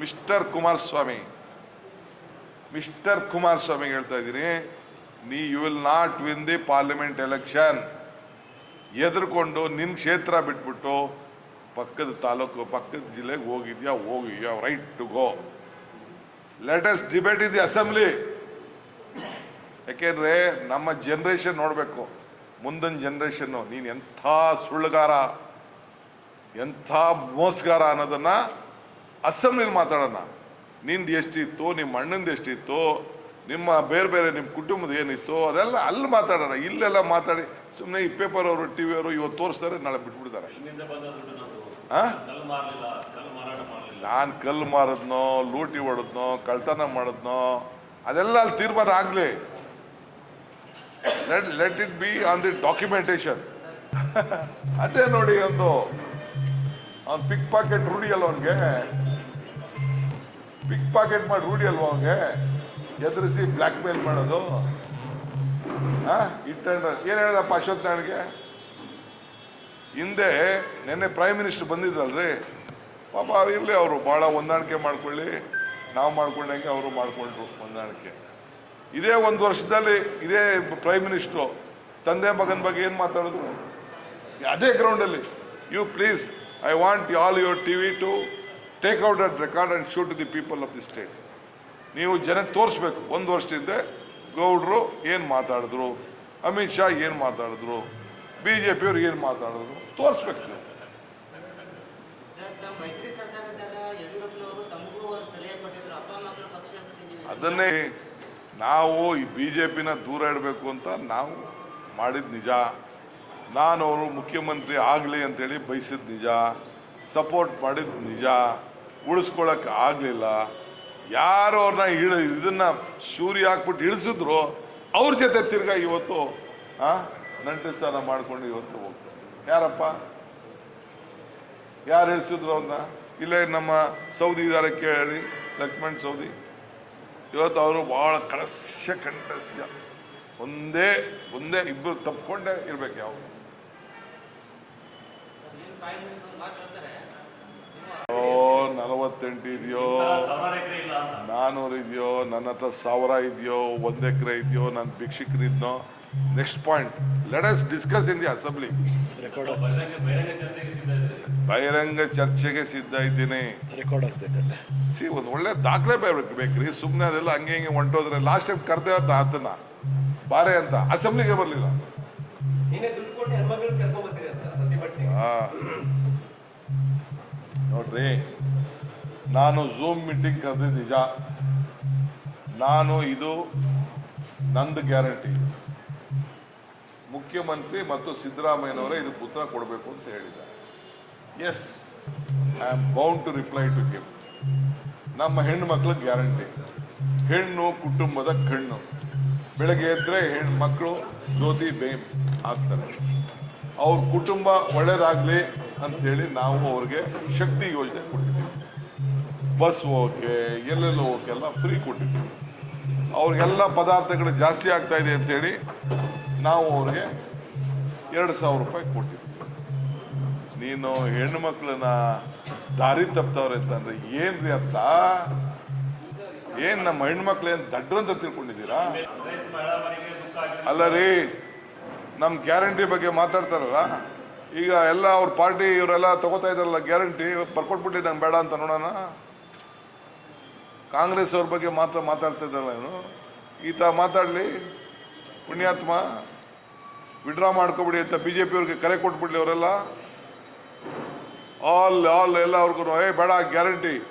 Mister Kumaraswamy mister Kumaraswamy ಹೇಳ್ತಾ ಇದ್ದೀನಿ, ನೀ you will not win the parliament election ಎದುರ್ಕೊಂಡು ನಿನ್ನ ಕ್ಷೇತ್ರ ಬಿಟ್ಬಿಟ್ಟು ಪಕ್ಕದ ತಾಲೂಕು, ಪಕ್ಕದ ಜಿಲ್ಲೆಗೆ ಹೋಗಿದ್ಯಾ? ಹೋಗಿ you right to go latest debate in the assembly ಯಾಕೆಂದ್ರೆ ನಮ್ಮ ಜನ್ರೇಷನ್ ನೋಡಬೇಕು, ಮುಂದಿನ ಜನ್ರೇಷನ್ನು ನೀನು ಎಂಥ ಸುಳ್ಳುಗಾರ, ಎಂಥ ಮೋಸಗಾರ ಅನ್ನೋದನ್ನ ಅಸೆಂಬ್ಲಿಲಿ ಮಾತಾಡೋಣ ನಿಂದು ಎಷ್ಟಿತ್ತು ನಿಮ್ಮ ಅಣ್ಣಂದು ಎಷ್ಟಿತ್ತು, ನಿಮ್ಮ ಬೇರೆ ಬೇರೆ ನಿಮ್ಮ ಕುಟುಂಬದ ಏನಿತ್ತು, ಅದೆಲ್ಲ ಅಲ್ಲಿ ಮಾತಾಡೋಣ. ಇಲ್ಲೆಲ್ಲ ಮಾತಾಡಿ ಸುಮ್ಮನೆ ಈ ಪೇಪರ್ ಅವರು ಟಿ ವಿ ಅವರು ಇವತ್ತು ತೋರಿಸ್ತಾರೆ, ನಾಳೆ ಬಿಟ್ಬಿಡ್ತಾರೆ. ನಾನು ಕಲ್ಲು ಮಾರದ್ನೋ, ಲೂಟಿ ಹೊಡೆದ್ನೋ, ಕಳ್ತನ ಮಾಡಿದ್ನೋ, ಅದೆಲ್ಲ ಅಲ್ಲಿ ತೀರ್ಮಾನ ಆಗಲಿ. Let let it be on the documentation ಅದೇ ನೋಡಿ ಒಂದು, ಅವ್ನು ಪಿಕ್ ಪಾಕೆಟ್ ರೂಢಿಯಲ್ಲ ಅವನಿಗೆ. ಪಿಕ್ ಪಾಕೆಟ್ ಮಾಡಿ ರೂಢಿ ಅಲ್ವಾ ಅವಂಗೆ ಎದುರಿಸಿ ಬ್ಲ್ಯಾಕ್ ಮೇಲ್ ಮಾಡೋದು ಇಟ್ಟಂಡ್ರೆ. ಏನು ಹೇಳ್ದಪ್ಪ ಅಶ್ವಥ್ ನಾಯ್ಗೆ ಹಿಂದೆ ನಿನ್ನೆ ಪ್ರೈಮ್ ಮಿನಿಸ್ಟರ್ ಬಂದಿದ್ರಲ್ರಿ. ಪಾಪ ಇರಲಿ ಅವರು, ಭಾಳ ಹೊಂದಾಣಿಕೆ ಮಾಡ್ಕೊಳ್ಳಿ. ನಾವು ಮಾಡ್ಕೊಂಡಂಗೆ ಅವರು ಮಾಡ್ಕೊಂಡ್ರು ಹೊಂದಾಣಿಕೆ. ಇದೇ ಒಂದು ವರ್ಷದಲ್ಲಿ ಇದೇ ಪ್ರೈಮ್ ಮಿನಿಸ್ಟ್ರು ತಂದೆ ಮಗನ ಬಗ್ಗೆ ಏನು ಮಾತಾಡಿದ್ರು? ಅದೇ ಗ್ರೌಂಡಲ್ಲಿ you please I want all your T V to take out at record and show to the people of the state ನೀವು ಜನಕ್ಕೆ ತೋರಿಸ್ಬೇಕು. ಒಂದು ವರ್ಷದಿಂದ ಗೌಡರು ಏನು ಮಾತಾಡಿದ್ರು? ಅಮಿತ್ ಶಾ ಏನು ಮಾತಾಡಿದ್ರು? ಬಿ ಜೆ ಪಿಯವ್ರು ಏನು ಮಾತಾಡಿದ್ರು? ತೋರಿಸ್ಬೇಕು ನೀವು. ಅದನ್ನೇ ನಾವು ಈ ಬಿ ಜೆ ಪಿನ ದೂರ ಇಡಬೇಕು ಅಂತ ನಾವು ಮಾಡಿದ ನಿಜ. ನಾನು ಅವರು ಮುಖ್ಯಮಂತ್ರಿ ಆಗಲಿ ಅಂತೇಳಿ ಬಯಸಿದ ನಿಜ. ಸಪೋರ್ಟ್ ಮಾಡಿದ ನಿಜ. ಉಳಿಸ್ಕೊಳಕ್ಕೆ ಆಗಲಿಲ್ಲ. ಯಾರು ಅವ್ರನ್ನ ಇಳ ಇದನ್ನ ಶೂರಿ ಹಾಕ್ಬಿಟ್ಟು ಇಳಿಸಿದ್ರು, ಅವ್ರ ಜೊತೆ ತಿರ್ಗಾ ಇವತ್ತು, ಆ, ನಂಟು ಸ್ಥಾನ ಮಾಡ್ಕೊಂಡು ಇವತ್ತು ಹೋಗ್ತಾರೆ. ಯಾರಪ್ಪ? ಯಾರು ಇಳಿಸಿದ್ರು ಅವ್ರನ್ನ ಇಲ್ಲೇ ನಮ್ಮ ಸೌದಿ ಇದ್ದಾರೆ ಕೇಳಿ, ಲಕ್ಷ್ಮಣ್ ಸೌದಿ. ಇವತ್ತು ಅವರು ಬಹಳ ಕಳಸ್ಯ, ಕಂಠಸ್ಯ. ಒಂದೇ ಒಂದೇ ಇಬ್ಬರು ತಪ್ಕೊಂಡೇ ಇರ್ಬೇಕು ಯಾವ ಓ ನಲವತ್ತೆಂಟು ಇದೆಯೋ? ನಾನೂರು ಇದೆಯೋ? ನನ್ನ ಹತ್ರ ಸಾವಿರ ಇದೆಯೋ? ಒಂದು ಎಕರೆ ಇದೆಯೋ? ನನ್ನ ಭಿಕ್ಷಕರಿದ್ನೋ next point let us discuss in the assembly ಬಹಿರಂಗ ಚರ್ಚೆಗೆ ಸಿದ್ಧ ಇದ್ದೀನಿ. ರೆಕಾರ್ಡ್ ಆಗ್ತೈತೆ ಸಿ ಒಂದು ಒಳ್ಳೆ ದಾಖಲೆ ಬೇಕು ಬೇಕ್ರಿ. ಸುಮ್ಮನೆ ಅದೆಲ್ಲ ಹಂಗೆ ಹಿಂಗೆ ಹೊಂಟೋದ್ರೆ ಲಾಸ್ಟ್ ಟೈಮ್ ಕರೆದೇ ಅಂತ ಆತನ. ಬಾರೆ ಅಂತ. ಅಸೆಂಬ್ಲಿಗೆ ಬರಲಿಲ್ಲ. ನೋಡ್ರಿ. ನಾನು ಝೂಮ್ ಮೀಟಿಂಗ್ ಕರೆದಿದ್ದು ನಿಜ. ನಾನು ಇದು ನಂದು ಗ್ಯಾರಂಟಿ ಮುಖ್ಯಮಂತ್ರಿ ಮತ್ತು ಸಿದ್ದರಾಮಯ್ಯನವರೇ ಇದು ಉತ್ತರ ಕೊಡಬೇಕು ಅಂತ ಹೇಳಿದ್ದಾರೆ. Yes I am bound to reply to him ನಮ್ಮ ಹೆಣ್ಣು ಮಕ್ಕಳ ಗ್ಯಾರಂಟಿ ಹೆಣ್ಣು ಕುಟುಂಬದ ಕಣ್ಣು ಬೆಳಗ್ಗೆ ಎದ್ರೆ ಹೆಣ್ಣು ಮಕ್ಕಳು ಜ್ಯೋತಿ ಬೇಮ್ ಆಗ್ತಾರೆ. ಅವ್ರ ಕುಟುಂಬ ಒಳ್ಳೇದಾಗ್ಲಿ ಅಂತೇಳಿ ನಾವು ಅವ್ರಿಗೆ ಶಕ್ತಿ ಯೋಜನೆ ಕೊಟ್ಟಿದ್ದೀವಿ ಬಸ್ ಹೋಗಕ್ಕೆ, ಎಲ್ಲೆಲ್ಲ ಹೋಗಕ್ಕೆ ಎಲ್ಲ ಫ್ರೀ ಕೊಟ್ಟಿದ್ದೀವಿ ಅವ್ರಿಗೆಲ್ಲ ಪದಾರ್ಥಗಳು ಜಾಸ್ತಿ ಆಗ್ತಾ ಇದೆ ಅಂತೇಳಿ ನಾವು ಅವ್ರಿಗೆ ಎರಡು ಸಾವಿರ ರೂಪಾಯಿ ಕೊಟ್ಟಿದ್ವಿ. ನೀನು ಹೆಣ್ಣು ಮಕ್ಕಳನ್ನ ದಾರಿ ತಪ್ತವ್ರೆ ಅಂತಂದ್ರೆ ಏನ್ರಿ ಅಂತ? ಏನ್ ನಮ್ಮ ಹೆಣ್ಮಕ್ಳು ಏನ್ ದಡ್ಡ ಅಂತ ತಿಳ್ಕೊಂಡಿದ್ದೀರಾ? ಅಲ್ಲ ರೀ ನಮ್ಮ ಗ್ಯಾರಂಟಿ ಬಗ್ಗೆ ಮಾತಾಡ್ತಾರಲ್ಲ, ಈಗ ಎಲ್ಲ ಅವ್ರ ಪಾರ್ಟಿ ಇವರೆಲ್ಲ ತಗೋತಾ ಇದಾರಲ್ಲ ಗ್ಯಾರಂಟಿ ಬರ್ಕೊಟ್ಬಿಟ್ಟು ನಂಗೆ ಬೇಡ ಅಂತ ನೋಡೋಣ. ಕಾಂಗ್ರೆಸ್ ಅವ್ರ ಬಗ್ಗೆ ಮಾತ್ರ ಮಾತಾಡ್ತಾ ಇದ್ದಲ್ಲ ಇವನು? ಈತ ಮಾತಾಡಲಿ. ಪುಣ್ಯಾತ್ಮ ವಿಡ್ರಾ ಮಾಡ್ಕೊಬಿಡಿ ಅಂತ ಬಿ ಜೆ ಪಿ ಅವ್ರಿಗೆ ಕರೆ ಕೊಟ್ಬಿಡ್ಲಿ ಅವರೆಲ್ಲ. ಆಲ್ ಆಲ್ ಎಲ್ಲ ಅವ್ರಿಗೂ, ಏ, ಬೇಡ ಗ್ಯಾರಂಟಿ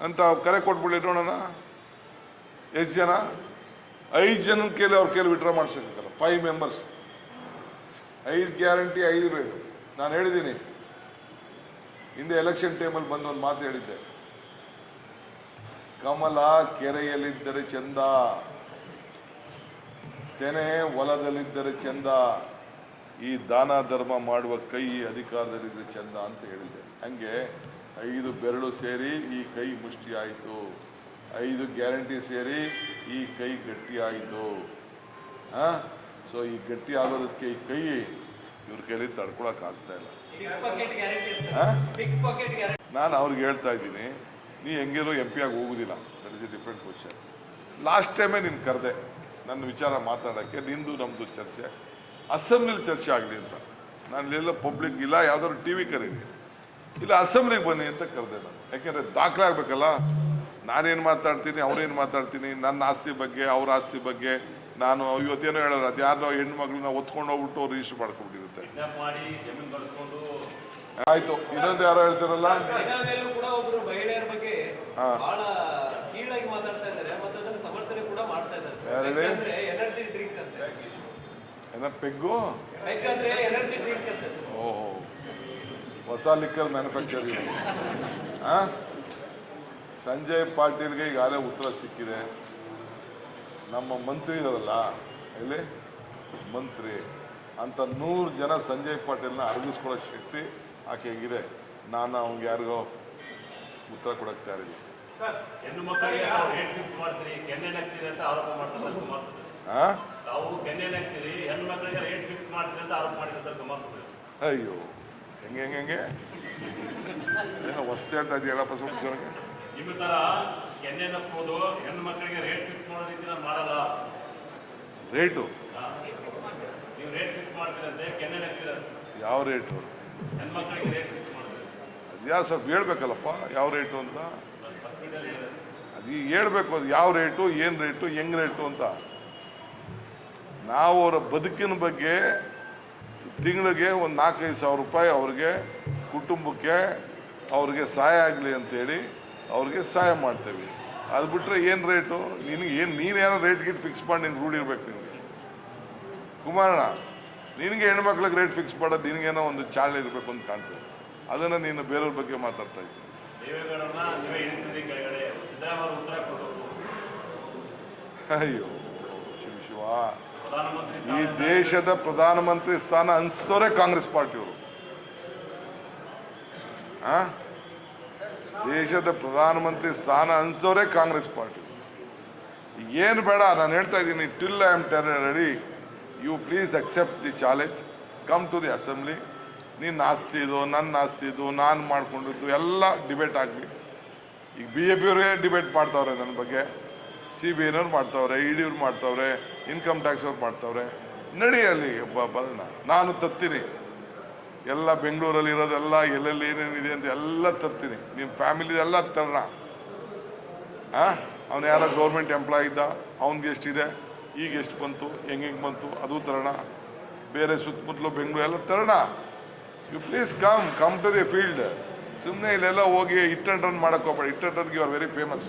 ಅಂತ ಕರೆ ಕೊಟ್ಬಿಡ್ಲಿ ನೋಡೋಣ. ಎಷ್ಟು ಜನ? ಐದು ಜನ ಕೇಳಿ ಅವ್ರ ಕೇಳಿ ವಿಡ್ರಾ ಮಾಡಿಸ್ಬೇಕಲ್ಲ ಫೈವ್ ಮೆಂಬರ್ಸ್ ಐದು ಗ್ಯಾರಂಟಿ ಐದು ಬೇಕು ನಾನು ಹೇಳಿದ್ದೀನಿ. ಹಿಂದೆ ಎಲೆಕ್ಷನ್ ಟೈಮಲ್ಲಿ ಬಂದು ಒಂದು ಮಾತು ಹೇಳಿದ್ದೆ. ಕಮಲ ಕೆರೆಯಲ್ಲಿದ್ದರೆ ಚಂದ. ತೆನೆ ಹೊಲದಲ್ಲಿದ್ದರೆ ಚಂದ. ಈ ದಾನ ಧರ್ಮ ಮಾಡುವ ಕೈ ಅಧಿಕಾರದಲ್ಲಿದ್ದರೆ ಚಂದ ಅಂತ ಹೇಳಿದೆ. ಹಂಗೆ ಐದು ಬೆರಳು ಸೇರಿ ಈ ಕೈ ಮುಷ್ಟಿ ಆಯಿತು ಐದು ಗ್ಯಾರಂಟಿ ಸೇರಿ ಈ ಕೈ ಗಟ್ಟಿ ಆಯಿತು ಸೊ ಈ ಗಟ್ಟಿ ಆಗೋದಕ್ಕೆ ಈ ಕೈ ಇವ್ರ ಕೈಲಿ ತಡ್ಕೊಳಕ್ ಆಗ್ತಾ ಇಲ್ಲ ಹಾ? ನಾನು ಅವ್ರಿಗೆ ಹೇಳ್ತಾ ಇದ್ದೀನಿ ನೀ ಹೆಂಗಿರೋ ಎಂ ಪಿ ಆಗಿ ಹೋಗುದಿಲ್ಲ. That is a different question last ಟೈಮೇ ನೀನು ಕರೆದೆ ನನ್ನ ವಿಚಾರ ಮಾತಾಡೋಕ್ಕೆ ನಿಂದು ನಮ್ಮದು ಚರ್ಚೆ ಅಸೆಂಬ್ಲಿಲಿ ಚರ್ಚೆ ಆಗಲಿ ಅಂತ. ನಾನು ಇಲ್ಲೆಲ್ಲ ಪಬ್ಲಿಕ್ ಇಲ್ಲ ಯಾವ್ದಾದ್ರು ಟಿ ವಿ ಕರೀರಿ ಇಲ್ಲ ಅಸೆಂಬ್ಲಿಗೆ ಬನ್ನಿ ಅಂತ ಕರೆದೆ ನಾನು. ಯಾಕೆಂದ್ರೆ ದಾಖಲೆ ಆಗಬೇಕಲ್ಲ? ನಾನೇನು ಮಾತಾಡ್ತೀನಿ ಅವ್ರೇನು ಮಾತಾಡ್ತೀನಿ ನನ್ನ ಆಸ್ತಿ ಬಗ್ಗೆ ಅವ್ರ ಆಸ್ತಿ ಬಗ್ಗೆ. ನಾನು ಇವತ್ತೇನೋ ಹೇಳೋರು ಅದು ಯಾರೋ ಮಗಳನ್ನ ಒತ್ಕೊಂಡು ಹೋಗ್ಬಿಟ್ಟು ರಿಜಿಸ್ಟರ್ ಮಾಡ್ಕೊಂಡ್ಬಿಟ್ಟಿರುತ್ತೆ ಆಯಿತು ಮಾಡಿ ಜಮೀನು ಆಯ್ತು ಇನ್ನೊಂದು ಯಾರೋ ಹೇಳ್ತಾರಲ್ಲ ಬೆಳಗಾವಿಯಲ್ಲೂ ಕೂಡ ಒಬ್ರು ಮಹಿಳೆಯರ ಬಗ್ಗೆ ಹಾ. ಬಹಳ ಕೀಳಾಗಿ ಮಾತಾಡ್ತಾ ಇದ್ದಾರೆ ಮತ್ತೆ ಅದನ್ನು ಸಮರ್ಥನೆ ಕೂಡ ಮಾಡ್ತಾ ಯಾರು ಇದ್ದಾರೆ? ಎನರ್ಜಿ ಡ್ರಿಂಕ್ ಅಂತ. ಏನ ಪೆಗ್ಗು ಯಾಕಂದ್ರೆ ಎನರ್ಜಿ ಡ್ರಿಂಕ್ ಅಂತ. ಓಹೋ ಹೊಸ ಲಿಕ್ಕರ್ ಮ್ಯಾನುಫ್ಯಾಕ್ಚರ್ ಆ ಸಂಜಯ್ ಪಾಟೀಲ್ಗೆ ಈಗಾಗಲೇ ಉತ್ತರ ಸಿಕ್ಕಿದೆ. ನಮ್ಮ ಮಂತ್ರಿ ಇರೋದಲ್ಲ ಎಲ್ಲಿ ಮಂತ್ರಿ. ಅಂತ ನೂರು ಜನ ಸಂಜಯ್ ಪಾಟೀಲ್ನ ಅರಗಿಸ್ಕೊಳ್ಳೋ ಶಕ್ತಿ ಆಕೆಗಿದೆ ನಾನು ಅವ್ನಿಗೆ ಯಾರಿಗೋ ಉತ್ತರ ಕೊಡಕ್ಕೆ ತಯಾರಿಲ್ಲ ಹೆಣ್ಣು ಮಕ್ಕಳಿಗೆ ನಾವು ರೇಟ್ ಫಿಕ್ಸ್ ಮಾಡ್ತೀರಿ ಕೆನ್ನೆ ಹಾಕ್ತೀರಿ ಅಂತ ಆರೋಪ ಮಾಡ್ತಾರೆ ಸರ್ ಕುಮಾರಸ್ವಾಮಿ. ಆ? ತಾವು ಕೆನ್ನೆ ಹಾಕ್ತೀರಿ ಹೆಣ್ಣು ಮಕ್ಕಳಿಗೆ ರೇಟ್ ಫಿಕ್ಸ್ ಮಾಡ್ತೀರಿ ಅಂತ ಆರೋಪ ಮಾಡಿದ್ದಾರೆ ಸರ್ ಕುಮಾರಸ್ವಾಮಿ. ಅಯ್ಯೋ ಹೆಂಗೆ ಹೆಂಗೆ ಹೆಂಗೆ? ಏನೋ ಹೊಸ್ತು ಹೇಳ್ತಾ ಇದೆಯಾ ಹೇಳಪ್ಪ ಸ್ವಲ್ಪ ಜೋರಾಗಿ. ನಿಮ್ಮ ತರ ಕೆನ್ನೆ ನಕ್ಕೋದು ಹೆಣ್ಣು ಮಕ್ಕಳಿಗೆ ರೇಟ್ ಫಿಕ್ಸ್ ಮಾಡೋ ರೀತಿ ನಾನು ಮಾಡಲ್ಲ. ರೇಟು ನೀವು ರೇಟ್ ಫಿಕ್ಸ್ ಮಾಡ್ತೀರಂತೆ ಕೆನ್ನೆ ಅಂತ. ಯಾವ ರೇಟು ಹೆಣ್ಮಕ್ಳಿಗೆ ರೇಟ್ ಫಿಕ್ಸ್ ಯಾವ ಸ್ವಲ್ಪ ಹೇಳ್ಬೇಕಲ್ಲಪ್ಪ, ಯಾವ ರೇಟು ಅಂತ? ಅದು ಈಗ ಹೇಳ್ಬೇಕು, ಅದು ಯಾವ ರೇಟು, ಏನು ರೇಟು, ಹೆಂಗ್ ರೇಟು ಅಂತ. ನಾವು ಅವರ ಬದುಕಿನ ಬಗ್ಗೆ ತಿಂಗಳಿಗೆ ಒಂದು ನಾಲ್ಕೈದು ಸಾವಿರ ರೂಪಾಯಿ ಅವ್ರಿಗೆ, ಕುಟುಂಬಕ್ಕೆ ಅವ್ರಿಗೆ ಸಹಾಯ ಆಗಲಿ ಅಂತೇಳಿ ಅವ್ರಿಗೆ ಸಹಾಯ ಮಾಡ್ತೇವೆ. ಅದು ಬಿಟ್ಟರೆ ಏನು ರೇಟು? ನಿನಗೆ ಏನು ನೀನೇನೋ ರೇಟ್ ಗೀಟ್ ಫಿಕ್ಸ್ ಮಾಡಿ ನೀನು ರೂಢಿರ್ಬೇಕು ನಿಮಗೆ ನಿನಗೆ. ಕುಮಾರಣ್ಣ, ನಿನಗೆ ಹೆಣ್ಮಕ್ಳಿಗೆ ರೇಟ್ ಫಿಕ್ಸ್ ಮಾಡೋದು ನಿನಗೇನೋ ಒಂದು ಚಾಳಿ ಇರಬೇಕು ಅಂತ ಕಾಣ್ತದೆ. ಅದನ್ನು ನೀನು ಬೇರೆಯವ್ರ ಬಗ್ಗೆ ಮಾತಾಡ್ತಾ ಇದ್ದೀನಿ ಅಯ್ಯೋ ಶಿವ ಶಿವ. ಈ ದೇಶದ ಪ್ರಧಾನಮಂತ್ರಿ ಸ್ಥಾನ ಅನ್ಸಿದವರೇ ಕಾಂಗ್ರೆಸ್ ಪಾರ್ಟಿಯವರು? ದೇಶದ ಪ್ರಧಾನಮಂತ್ರಿ ಸ್ಥಾನ ಅನ್ಸೋರೇ ಕಾಂಗ್ರೆಸ್ ಪಾರ್ಟಿ. ಏನು ಬೇಡ ನಾನು ಹೇಳ್ತಾ ಇದ್ದೀನಿ till I am there ready you please accept the challenge come to the assembly ನಿನ್ನ ಆಸ್ತಿ ಇದು, ನನ್ನ ಆಸ್ತಿ ಇದು, ನಾನು ಮಾಡಿಕೊಂಡಿದ್ದು ಎಲ್ಲ ಡಿಬೇಟ್ ಆಗಲಿ. ಈಗ ಬಿ ಎ ಪಿಯವ್ರಿಗೆ ಡಿಬೇಟ್ ಮಾಡ್ತಾವ್ರೆ ನನ್ನ ಬಗ್ಗೆ? ಸಿ ಬಿ ಐನವ್ರು ಮಾಡ್ತಾವ್ರೆ ಇ ಡಿಯವ್ರು ಮಾಡ್ತಾವ್ರೆ ಇನ್ಕಮ್ ಟ್ಯಾಕ್ಸ್ ಅವ್ರು ಮಾಡ್ತಾವ್ರೆ. ಒಬ್ಬ ಬರೋಣ ನಾನು ತತ್ತೀನಿ. ಎಲ್ಲ ಬೆಂಗಳೂರಲ್ಲಿ ಇರೋದೆಲ್ಲ, ಎಲ್ಲೆಲ್ಲಿ ಏನೇನಿದೆ ಅಂತ ಎಲ್ಲ ತರ್ತೀನಿ ನಿಮ್ಮ ಫ್ಯಾಮಿಲಿ ಎಲ್ಲ ತರೋಣ ಹಾಂ ಅವನು ಯಾರೋ ಗೌರ್ಮೆಂಟ್ ಎಂಪ್ಲಾಯ್ ಇದ್ದ, ಅವ್ನಿಗೆ ಎಷ್ಟಿದೆ? ಈಗ ಎಷ್ಟು ಬಂತು? ಹೆಂಗೆ ಬಂತು? ಅದು ತರೋಣ. ಬೇರೆ ಸುತ್ತಮುತ್ತಲು ಬೆಂಗಳೂರು ಎಲ್ಲ ತರೋಣ. You please come come to the field ಸುಮ್ಮನೆ ಇಲ್ಲೆಲ್ಲ ಹೋಗಿ ಹಿಟ್ ಅಂಡ್ ರನ್ ಮಾಡಕ್ಕೆ ಹೋಗ್ಬೇಡಿ. ಹಿಟ್ ಅಂಡ್ ರನ್ಗೆ ಆರ್ ವೆರಿ ಫೇಮಸ್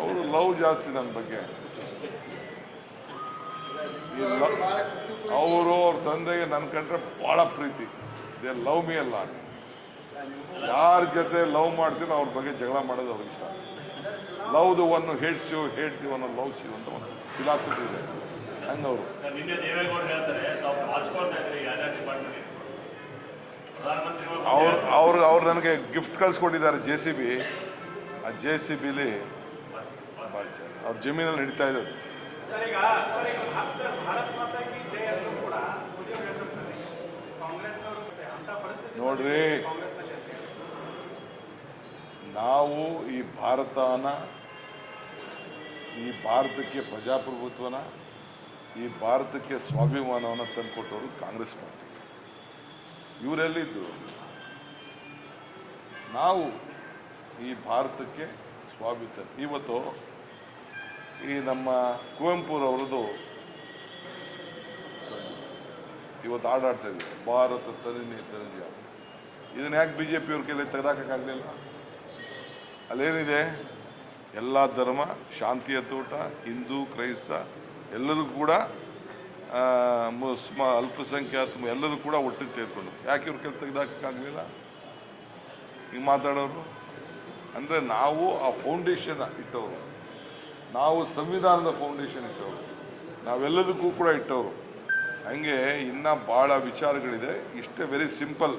ಅವರು ಲವ್ ಜಾಸ್ತಿ ನನ್ನ ಬಗ್ಗೆ. ಅವರು ಅವ್ರ ತಂದೆಗೆ ನನ್ನ ಕಂಡ್ರೆ ಭಾಳ ಪ್ರೀತಿ. ದೇ ಲವ್ ಮೀ ಅಲ್ಲ ಯಾರ ಜೊತೆ ಲವ್ ಮಾಡ್ತೀನಿ ಅವ್ರ ಬಗ್ಗೆ ಜಗಳ ಮಾಡೋದು ಅವ್ರಿಗೆ ಇಷ್ಟ. Love the one hates you hate the one loves you ಅಂತ ಒಂದು ಫಿಲಾಸಫಿ ಇದೆ. ಹಂಗವರು. ಸರ್ ನಿನ್ನೆ ದೇವೇಗೌಡರು ಹೇಳ್ತಾರೆ ತಾವು ಹಚ್ಕೊಳ್ತಾ ಇದ್ರಿ ಯಾರ್ಯಾರ ಡಿಪಾರ್ಟ್ಮೆಂಟ್ ಪ್ರಧಾನಮಂತ್ರಿಗಳು ಅವ್ರು ಅವ್ರು ಅವ್ರು ನನಗೆ ಗಿಫ್ಟ್ ಕಳ್ಸಿಕೊಟ್ಟಿದ್ದಾರೆ ಜೆ ಸಿ ಬಿ ಆ ಜೆ ಸಿ ಬಿಲಿ ಅವ್ರ ಜಮೀನಲ್ಲಿ ನಡೀತಾ ಇದ್ದಾರೆ. ನೋಡ್ರಿ. ನಾವು ಈ ಭಾರತನ ಈ ಭಾರತಕ್ಕೆ ಪ್ರಜಾಪ್ರಭುತ್ವನ ಈ ಭಾರತಕ್ಕೆ ಸ್ವಾಭಿಮಾನವನ್ನು ತಂದುಕೊಟ್ಟವರು ಕಾಂಗ್ರೆಸ್ ಪಾರ್ಟಿ. ಇವರೆಲ್ಲಿದ್ದು ನಾವು ಈ ಭಾರತಕ್ಕೆ ಸ್ವಾಭಿತ, ಇವತ್ತು ಈ ನಮ್ಮ ಕುವೆಂಪುರವ್ರದ್ದು ಇವತ್ತು ಆಡಾಡ್ತಾ ಇದೆ ಭಾರತ ತನಿನಿ ತನಿಜ ಇದನ್ನ ಯಾಕೆ ಬಿ ಜೆ ಪಿಯವ್ರ ಕೈಲಿ ತೆಗೆದಾಕಕ್ಕಾಗಲಿಲ್ಲ ಅಲ್ಲೇನಿದೆ? ಎಲ್ಲ ಧರ್ಮ, ಶಾಂತಿಯ ತೋಟ, ಹಿಂದೂ, ಕ್ರೈಸ್ತ ಎಲ್ಲರೂ ಕೂಡ ಮುಸ್ಮ ಅಲ್ಪಸಂಖ್ಯಾತ, ಎಲ್ಲರೂ ಕೂಡ ಒಟ್ಟಿಗೆ ತೆಗೆದುಕೊಂಡು ಯಾಕೆ ಇವ್ರ ಕೆಲಸ ತೆಗೆದಾಕಕ್ಕಾಗಲಿಲ್ಲ ಹಿಂಗೆ ಮಾತಾಡೋರು? ಅಂದರೆ ನಾವು ಆ ಫೌಂಡೇಶನ್ ಇಟ್ಟವರು. ನಾವು ಸಂವಿಧಾನದ ಫೌಂಡೇಶನ್ ಇಟ್ಟವರು. ನಾವೆಲ್ಲದಕ್ಕೂ ಕೂಡ ಇಟ್ಟವರು. ಹಂಗೆ ಇನ್ನೂ ಭಾಳ ವಿಚಾರಗಳಿದೆ. ಇಷ್ಟೇ ವೆರಿ ಸಿಂಪಲ್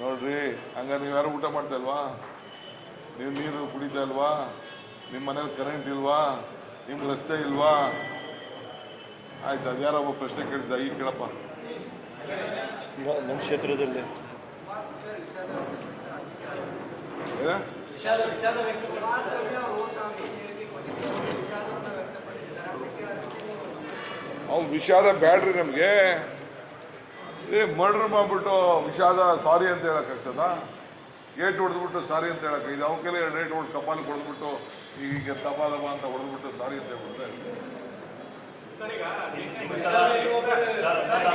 ನೋಡ್ರಿ ಹಂಗ ನೀವು ಯಾರು ಊಟ ಮಾಡ್ತಾ ಇಲ್ವಾ? ನೀವು ನೀರು ಕುಡಿತಾ ಇಲ್ವಾ? ನಿಮ್ಮ ಮನೇಲಿ ಕರೆಂಟ್ ಇಲ್ವಾ? ನಿಮ್ಗೆ ರಸ್ತೆ ಇಲ್ವಾ? ಆಯ್ತು ಅದ್ಯಾರೋ ಒಬ್ಬ ಪ್ರಶ್ನೆ ಕೇಳಿದ್ದ ಈಗ ಕೇಳಪ್ಪ. ನಮ್ಮ ಕ್ಷೇತ್ರದಲ್ಲಿ. ಅವ್ನು ವಿಷಾದ ಬ್ಯಾಡ್ರಿ ನಮಗೆ. ಏ ಮರ್ಡರ್ ಮಾಡ್ಬಿಟ್ಟು ವಿಷಾದ ಸಾರಿ ಅಂತ ಹೇಳಕ್ಕಾಗ್ತದ ಏಟ್ ಹೊಡೆದ್ಬಿಟ್ಟು ಸಾರಿ ಅಂತ ಹೇಳಕ್ಕೆ ಇದು ಅವಕ್ಕೆಲ್ಲ ಕೈಲಿ ಎರಡು ರೇಟ್ ಹೊಡೆದು ಕಪಾಲ್ ಹೊಡೆದ್ಬಿಟ್ಟು ಈಗ ತಬಾ ತಬ ಅಂತ ಹೊಡೆದ್ಬಿಟ್ಟು ಸಾರಿ ಅಂತ ಹೇಳ್ಬಿಡ್ತಾರೆ ಸರ್ ಈಗ ನಿಮ್ಗೆ ಸರ್,